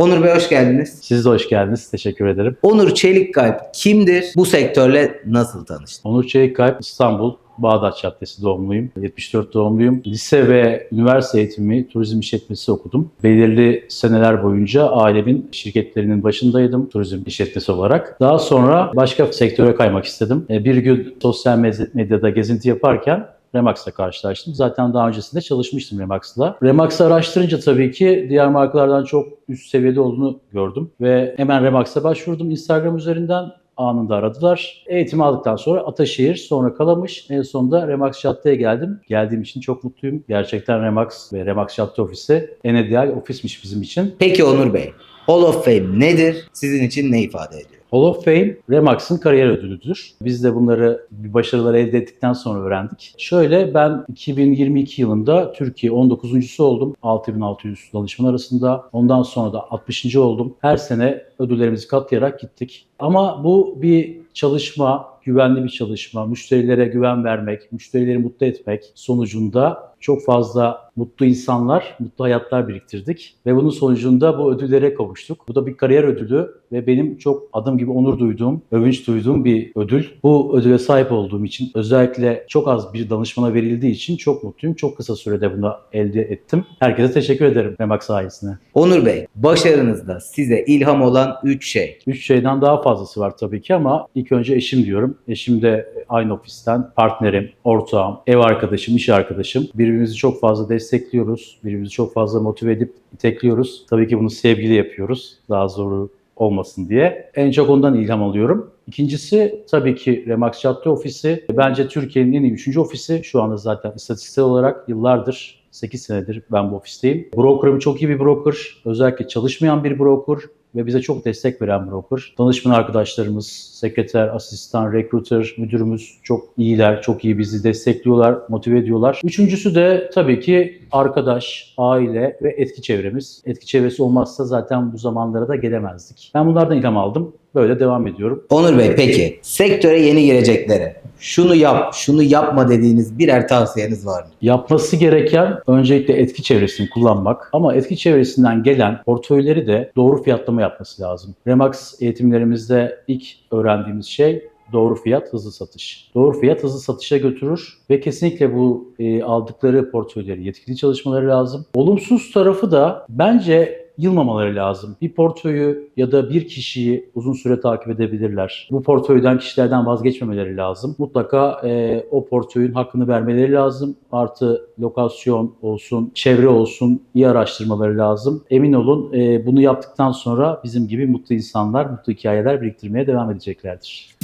Onur Bey hoş geldiniz. Siz de hoş geldiniz. Teşekkür ederim. Onur Çelikkalp kimdir? Bu sektörle nasıl tanıştı? Onur Çelikkalp İstanbul Bağdat Caddesi doğumluyum. 74 doğumluyum. Lise ve üniversite eğitimi turizm işletmesi okudum. Belirli seneler boyunca ailemin şirketlerinin başındaydım turizm işletmesi olarak. Daha sonra başka sektöre kaymak istedim. E, Bir gün sosyal med- medyada gezinti yaparken Remax'la karşılaştım. Zaten daha öncesinde çalışmıştım Remax'la. Remax'ı araştırınca tabii ki diğer markalardan çok üst seviyede olduğunu gördüm. Ve hemen Remax'a başvurdum Instagram üzerinden anında aradılar. Eğitimi aldıktan sonra Ataşehir, sonra Kalamış. En sonunda Remax Caddeye geldim. Geldiğim için çok mutluyum. Gerçekten Remax ve Remax Cadde ofisi en ideal ofismiş bizim için. Peki Onur Bey, Hall of Fame nedir? Sizin için ne ifade ediyor? Hall of Fame Remax'ın kariyer ödülüdür. Biz de bunları bir başarılar elde ettikten sonra öğrendik. Şöyle ben 2022 yılında Türkiye 19.sü oldum. 6600 danışman arasında. Ondan sonra da 60. oldum. Her sene ödüllerimizi katlayarak gittik. Ama bu bir çalışma, güvenli bir çalışma, müşterilere güven vermek, müşterileri mutlu etmek sonucunda çok fazla mutlu insanlar, mutlu hayatlar biriktirdik. Ve bunun sonucunda bu ödüllere kavuştuk. Bu da bir kariyer ödülü ve benim çok adım gibi onur duyduğum, övünç duyduğum bir ödül. Bu ödüle sahip olduğum için özellikle çok az bir danışmana verildiği için çok mutluyum. Çok kısa sürede bunu elde ettim. Herkese teşekkür ederim Remak sayesinde. Onur Bey, başarınızda size ilham olan 3 şey. Üç şeyden daha fazlası var tabii ki ama ilk önce eşim diyorum. Eşim de aynı ofisten partnerim, ortağım, ev arkadaşım, iş arkadaşım. Birbirimizi çok fazla destekliyoruz. Birbirimizi çok fazla motive edip itekliyoruz. Tabii ki bunu sevgili yapıyoruz. Daha zoru olmasın diye. En çok ondan ilham alıyorum. İkincisi tabii ki Remax Cadde ofisi. Bence Türkiye'nin en iyi üçüncü ofisi. Şu anda zaten istatistiksel olarak yıllardır 8 senedir ben bu ofisteyim. Broker'ım çok iyi bir broker. Özellikle çalışmayan bir broker ve bize çok destek veren broker. Danışman arkadaşlarımız, sekreter, asistan, recruiter, müdürümüz çok iyiler, çok iyi bizi destekliyorlar, motive ediyorlar. Üçüncüsü de tabii ki arkadaş, aile ve etki çevremiz. Etki çevresi olmazsa zaten bu zamanlara da gelemezdik. Ben bunlardan ilham aldım. Böyle devam ediyorum. Onur Bey peki, sektöre yeni gireceklere şunu yap, şunu yapma dediğiniz birer tavsiyeniz var mı? Yapması gereken öncelikle etki çevresini kullanmak ama etki çevresinden gelen portföyleri de doğru fiyatlama yapması lazım. Remax eğitimlerimizde ilk öğrendiğimiz şey doğru fiyat, hızlı satış. Doğru fiyat hızlı satışa götürür ve kesinlikle bu e, aldıkları portföyleri yetkili çalışmaları lazım. Olumsuz tarafı da bence yılmamaları lazım. Bir portföyü ya da bir kişiyi uzun süre takip edebilirler. Bu portföyden kişilerden vazgeçmemeleri lazım. Mutlaka e, o portföyün hakkını vermeleri lazım. Artı lokasyon olsun, çevre olsun iyi araştırmaları lazım. Emin olun e, bunu yaptıktan sonra bizim gibi mutlu insanlar, mutlu hikayeler biriktirmeye devam edeceklerdir.